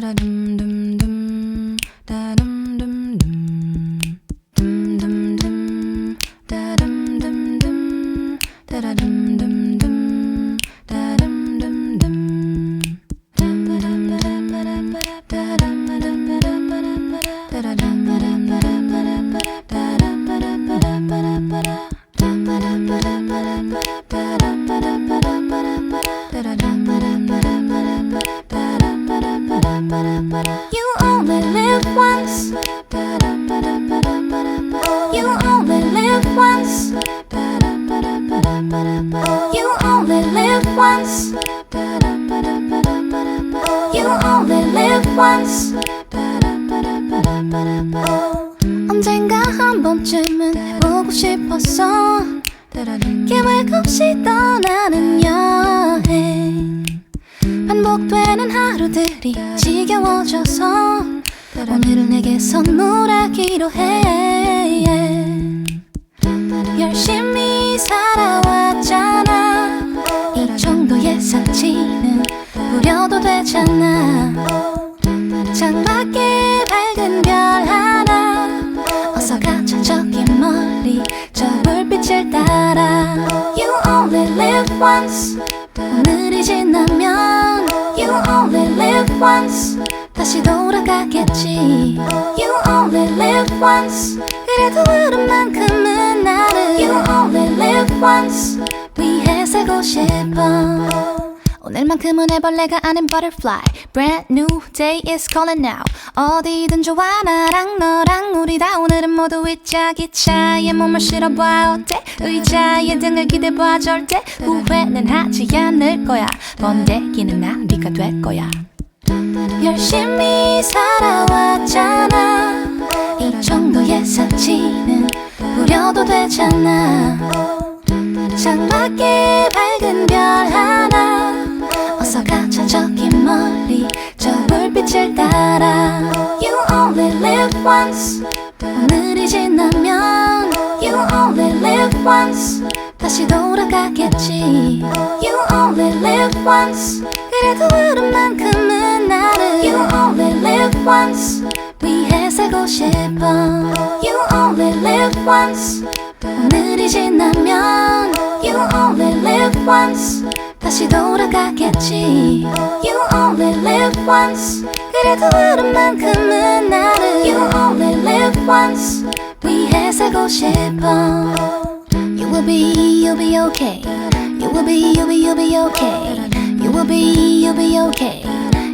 düm düm düm da düm düm düm düm düm düm da düm düm düm da da düm düm düm da düm düm düm dum dum. Dum dum da dum. Dum dum dum. Da da dum dum. Dum dum da dum. Dum dum dum. Da dum dum. dum dum da You only live once. You only live once. You only live once. You only live once. 언젠가 한 번쯤은 해보고 싶었어. 계획 없이 떠나는. 반복되는 하루들이 지겨워져서 오늘을 내게 선물하기로 해. 열심히 살아왔잖아. 이 정도의 성취는 부려도 되잖아. 창밖에 밝은 별 하나. 어서 가자 저기 멀리 저 불빛을 따라. You only live once. Once. 다시 돌아가겠지. You only live once. 그래도 오랜만큼은 나를 You only live once. 위해 살고 싶어. 오늘만큼은 해벌레가 아닌 butterfly Brand new day is calling now 어디든 좋아 나랑 너랑 우리 다 오늘은 모두 잊자 기차에 몸을 실어봐 어때 의자에 등을 기대봐 절대 후회는 하지 않을 거야 번데기는 나비가 될 거야 열심히 살아왔잖아. 이 정도의 사치는 부려도 되잖아. 창밖에 밝은 별 하나 어서 가자 저기 멀리. 저 불빛을 따라. You only live once. 오늘이 지나면 You only live once. 다시 돌아가겠지. You only live once. 그래도 오랜만큼 once 위해 살고 싶어 You only live once 오늘이 지나면 You only live once 다시 돌아가겠지 You only live once 그래도 오랜만큼은 나를 You only live once 위해 살고 싶어 You will be, you'll be okay You will be, you'll be, you'll be okay You will be, you'll be okay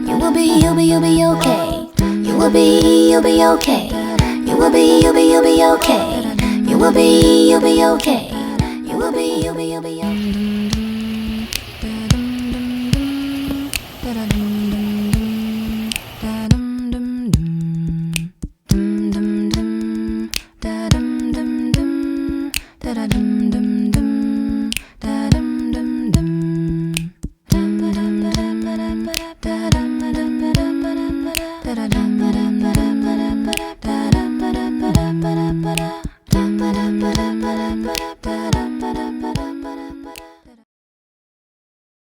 You will be, you'll be, you'll be okay You will be, you'll be okay. You will be, you'll be, you'll be okay. You will be, you'll be okay ba da ba da